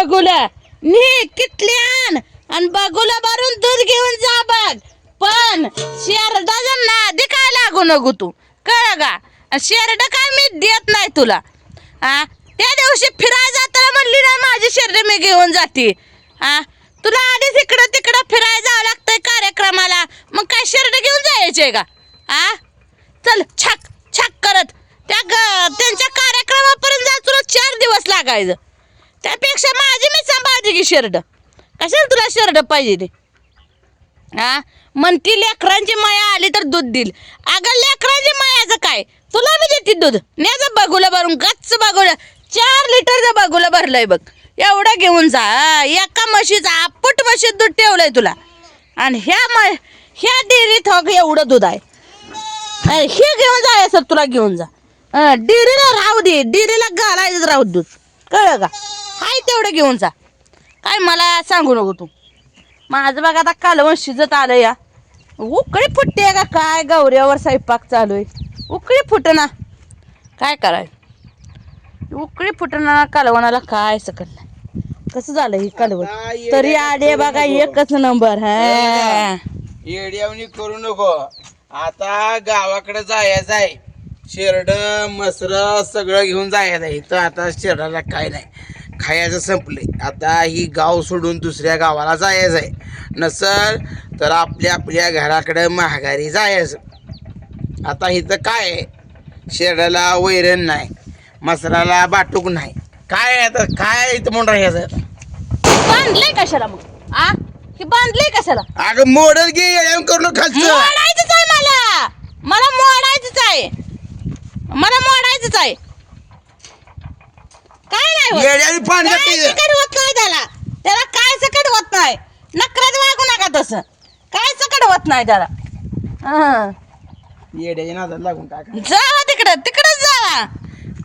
बघूला नी किटली आण आणि बघूला भरून दूध घेऊन जा बघ. पण शेरडाचं आधी काय लागू नको तू. कळ का? शेरड काय मी देत नाही तुला. आ? त्या दिवशी फिरायला जाताना म्हणली ना माझी शेरड मी घेऊन जाते. आ? तुला आधीच इकडं तिकडं फिरायला जावं लागतंय कार्यक्रमाला. मग काय शेरड घेऊन जायचे का? आ? चल छाक छाक करत. त्या ग- त्यांच्या कार्यक्रमापर्यंत जा तुला चार दिवस लागायचं. त्यापेक्षा माझी मी सांभाळते की शर्ट. कशाला तुला शर्ट पाहिजे ते? हा म्हणती लेकरांची माया आली तर दूध देईल. अगं लेकरांची मायाचं काय? तुला मी देते दूध. न्याचं बघूला भरून गच्च बघूला चार लिटरचं बघूला भरलंय बघ. एवढं घेऊन जा एका म्हशीचं आपट म्हशीत दूध ठेवलंय तुला. आणि ह्या म ह्या डेअरीत हो एवढं दूध आहे. हे घेऊन जा सर तुला घेऊन जा. डेअरीला राहू दे. डेअरीला घालायचं राहू दूध. कळलं का? हाय तेवढं घेऊन जा. काय मला सांगू नको तू. माझं बघा आता कालवण शिजत आलं या. उकळी फुटते का काय? गौऱ्यावर स्वयंपाक चालू आहे. उकळी फुटना. काय कराय उकळी फुटना कालवणाला काय सकल नाही. कसं झालं ही कालवण? तरी आडे करू बघा. एकच नंबर हा. येड्यावणी करू नको. आता गावाकडे जायचं आहे शेरड मसर सगळं घेऊन जायचं आहे. तर आता शेरडाला काय नाही. खायचं संपले आता ही गाव सोडून दुसऱ्या गावाला जायचं आहे. नसल तर आपल्या आपल्या घराकडे महागारी जायचं. आता इथं काय आहे? शेरडाला वैरण नाही. मसराला बाटूक नाही. काय आहे आता? काय इथं म्हणून राहायचं बांधलंय कशाला मग? आ? हे बांधलंय कशाला? अगं मोडल घे येड्यावून करू नका खालचं. मोडायचंच आहे मला. मला मोडायचंच आहे. मला मोडायचंच आहे. काय नाही होत. येड्याने पाणी काय जाते. सकट होत नाही त्याला. त्याला काय सकट होत नाही. नकरात वागू नका तसं. काय सकट होत नाही त्याला. हं. येड्याच्या नादात लागून टाका जावा तिकडं. तिकडच जावा.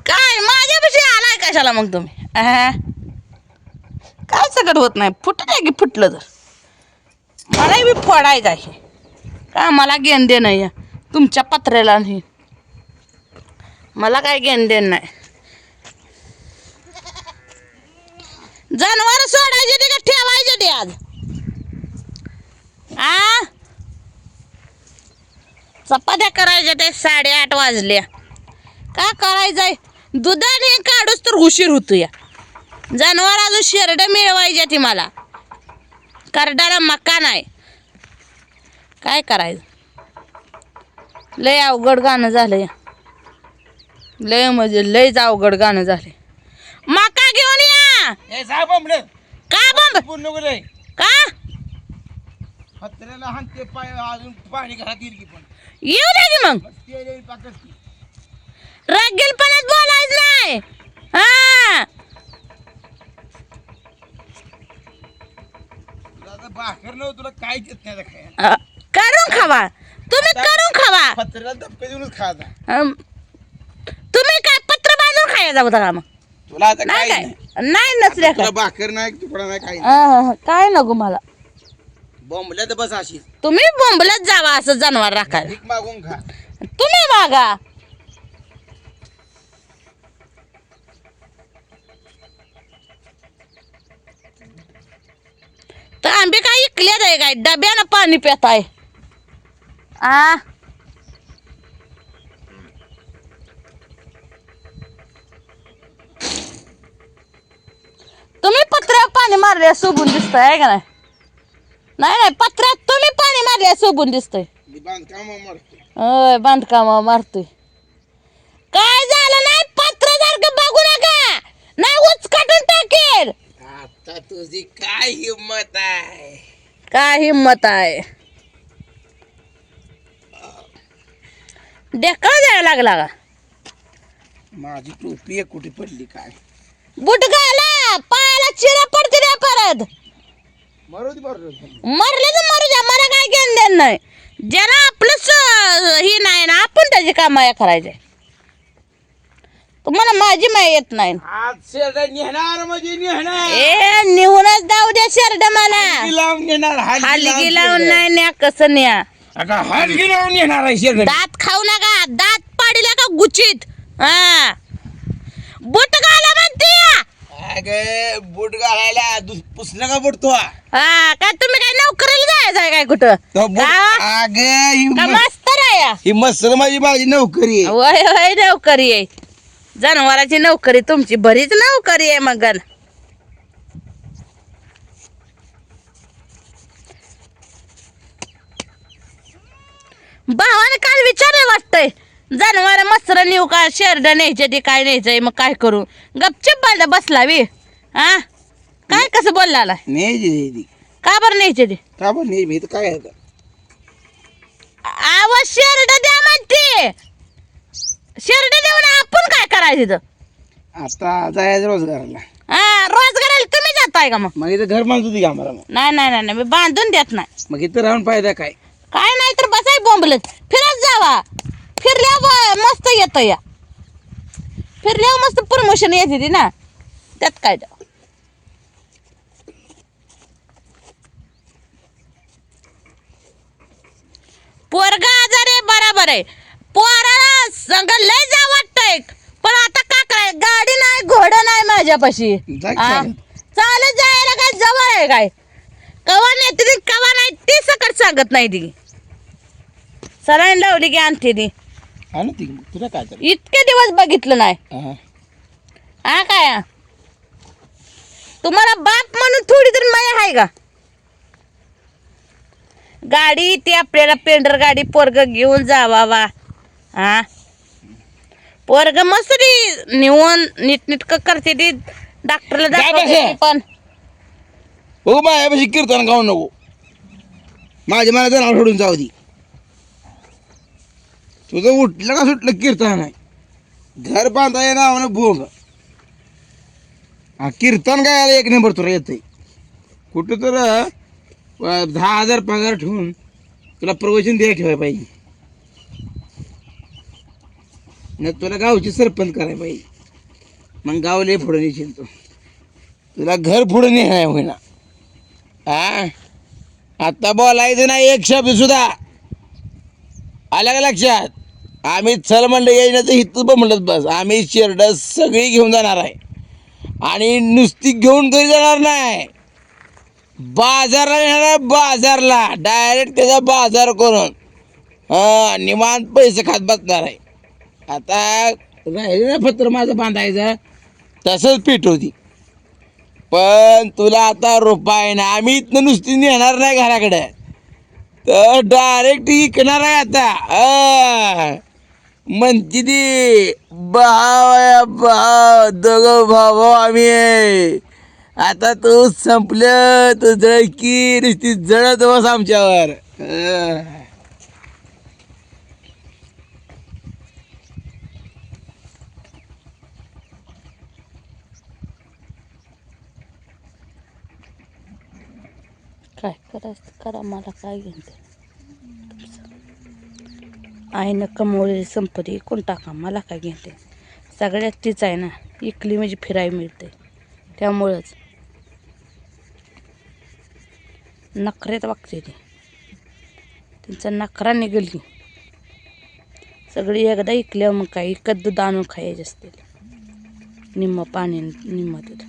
काय माझ्यापाशी आलाय कशाला मग तुम्ही? अहं. काय सकट होत नाही. आहे की फुटलं तर? मलाही बी फोडायचं आहे. का मला देणं या तुमच्या पत्र्याला नाही. मला काय घेण देण नाही. जनावर सोडायचे ते का ठेवायचे ते आज. आ? चपात्या करायच्या ते साडेआठ वाजल्या. का करायचंय? दुधाने काढूच तर उशीर होतो या जनावर अजून शेरड मिळवायच्या ती मला. करडाला मका नाही. काय करायचं? लय अवघड गाणं झालं या लय म्हणजे लयच अवघड गाणं झाले मका घेऊन या. ए साहेब म्हणलं का बंब पूर्ण नको रे का? हत्याला हाणते पाय अजून पाणी घरात येईल की पण. येऊ दे की मग. बस ते येईल पाकच की. रगेलपणात बोलायचं नाही. हा. तुला आता भाकर नव्हतं तुला काय देत नाही आता खायला? अ, करून खावा. तुम्ही करून खावा. पत्र्याला धपके देऊनच अम, काय खायला होता का मग तुला आता नाही काय काय नाही. नाही नसल्या तुला काय. भाकर नाही तुकडा नाही काही नाही. अह, काय नको मला. बोंबल्या तर बस अशी तुम्ही बोंबलत जावा असं जनावर राखायला. भीक मागून खा. तुम्ही मागा. तर आंबे काय इकल्यात आहे काय? डब्यानं पाणी पित आहे आ? पत्र्यावर पाणी मारल्या सोबून दिसतंय आहे का नाही? नाही नाही पत्र्यात तुम्ही पाणी मारल्या सोबून दिसतंय. होय बांधकाम मारतोय. काय झालं नाही? पत्रसारखं बघू नका. नाही उचकाटून टाकेल. आता तुझी काय हिंमत आहे? काय हिंमत आहे? डेक्कळ द्यायला लागला का? माझी टोपी कुठे पडली काय? बुट घाला पायाला चिरा पडते परत. मरू मरले तर मरू द्या मला काय घेणं देणं नाही. ज्याला आपलं स- हे नाही ना आपण त्याची कामाया करायचे. तुम्हाला माझी माया येत नाही. आज शेरडा म्हणजे ए जाऊ द्या शर्ट मला. हलगी लावून नेणार हलगी लावून नाही न्या कसं न्या. अगं हलगी लावून नेणार आहे शेरडा. दात खाऊ नका दात पाडीला का गुचित? हा. बुट घाला अगं बूट घालायला दुस- पुसणं का बुट तो हा काय तुम्ही काय नोकरीला जायचं आहे काय कुठं बूट? अगं ही का म- मास्तर आहे या? ही मसल माझी माझी नोकरी आहे वय वय नोकरी आहे जनावराची नोकरी तुमची बरीच नोकरी आहे मग गण. भावाने काल विचारलं वाटतंय जनावर मस्तर नेऊ का? शेरड न्यायचे ते काय न्यायचंय मग काय करू? गपचूप बांधा बसला वी हा? काय कसं बोलला न्यायची का बरं न्यायचे ते? का बरं नाही मी तर काय आहे? आवाज शेरड द्या म्हणते. शेरड देऊन आपण काय करायचं इथं? आता जायचं रोजगाराला. हा रोजगाराला तुम्ही जाताय का मग? मग इथं घर बांधतो ती आम्हाला मग? नाही नाही नाही नाही, मी बांधून देत नाही. मग इथं राहून फायदा काय? काय नाही तर बसाय बोंबलत. फिरत जावा. फिरल्यावर मस्त येतं या. फिरल्यावर मस्त प्रमोशन येते ती ना. त्यात काय. पोरगा आजार आहे बराबर आहे. पोराला संग लय जा वाटतंय. पण आता का काय गाडी नाही घोडं नाही माझ्यापाशी. चालत. जायला काय जवळ आहे काय? कवा ती कवा नाही ती सकट सांगत नाही ती. सराईन लावली की आणते ती. ती. तुला काय इतके दिवस बघितलं नाही. हा. काय? तुम्हाला बाप म्हणून थोडी तरी माया आहे का? गाडी ती आपल्याला पेंडर गाडी पोरग घेऊन जावा वा हा? पोरग मस्त ती निवून नीटनीटक करते ती. डॉक्टरला दाखवते पण. हो माझ्यापाशी कीर्तन गाऊ नको. माझ्या मला जनावर सोडून जाऊ दी. तुझं उठलं का सुटलं कीर्तन आहे? घर बांधाय नावानं भोग हा कीर्तन गायला एक नंबर तुला येते कुठं तर दहा हजार पगार ठेवून तुला प्रवचन द्यायला ठेवाय पाहिजे. न तुला गावची सरपंच करायला पाहिजे. मग गाव लय पुढे नेशील तू. तुला घर पुढं नाही होईना. हा आता बोलायचं नाही एक शब्द सुद्धा. आल्या का लक्षात? आम्ही चल म्हणलं यायचं हितच पण म्हणलं बस आम्ही शेरड सगळी घेऊन जाणार आहे. आणि नुसती घेऊन घरी जाणार नाही. बाजारला येणार बाजारला. डायरेक्ट त्याचा बाजार करून. निवांत पैसे खात बसणार आहे. आता राहिले ना पत्र माझं बांधायचं तसंच पीठ होती. पण तुला आता रुपाय ना आम्ही इथनं नुसती नेणार नाही घराकडे. तर डायरेक्ट इकणार आहे आता. म्हणते ती भाव भाव दोघं भाव आम्ही आता तू संपलं तू जळकी नुसती जळत बस आमच्यावर. काय करायचं? करा मला काय घेते आईनं कमवलेली संपत्ती कोण टाका मला काय घेते सगळ्यात तीच आहे ना इकली म्हणजे फिराय मिळते त्यामुळंच. नखरेत वागते ती. त्यांचा नखरा निघली. सगळी एकदा इकल्या मग काय? इकत दूध आणून खायचे असते. निम्म पाणी निम्म दूध.